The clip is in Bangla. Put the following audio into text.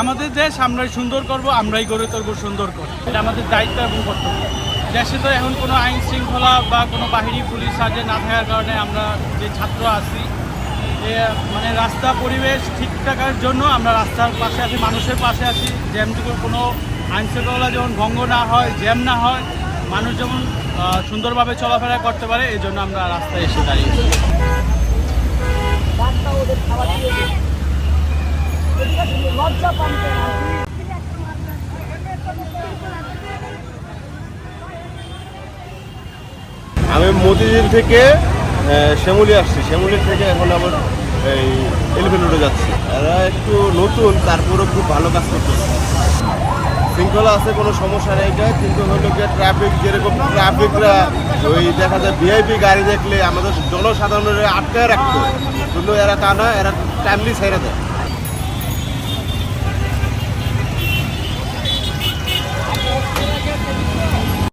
আমাদের দেশ আমরাই সুন্দর করব, আমরাই গড়ে তুলব সুন্দর করে। এটা আমাদের দায়িত্ব এবং কর্তব্য। দেশে তো এখন কোনো আইন শৃঙ্খলা বা কোনো বাহিনী, পুলিশ সাহায্যে না থাকার কারণে আমরা যে ছাত্র আছি মানে রাস্তা পরিবেশ ঠিক থাকার জন্য আমরা রাস্তার পাশে আছি, মানুষের পাশে আছি। যেমটুকু কোনো আইন শৃঙ্খলা যেমন ভঙ্গ না হয়, জ্যাম না হয়, মানুষ যেমন সুন্দরভাবে চলাফেরা করতে পারে এই জন্য আমরা রাস্তায় এসে দাঁড়িয়েছি। আমি মতিঝিল থেকে শ্যামলি আসছি। শ্যামলির থেকে এখন আবার এই এলিফেন্ট রোডে যাচ্ছি। এরা একটু নতুন, তারপরেও খুব ভালো কাজ করতেছে। শৃঙ্খলা আছে, কোনো সমস্যা নেই এটা, কিন্তু হলো গিয়ে ট্রাফিক যেরকম ট্রাফিকরা ওই দেখা যায় ভিআইপি গাড়ি দেখলে আমাদের জনসাধারণের আটকায় রাখতো। কিন্তু এরা তা না, এরা টাইমলি ছেড়ে দেয়।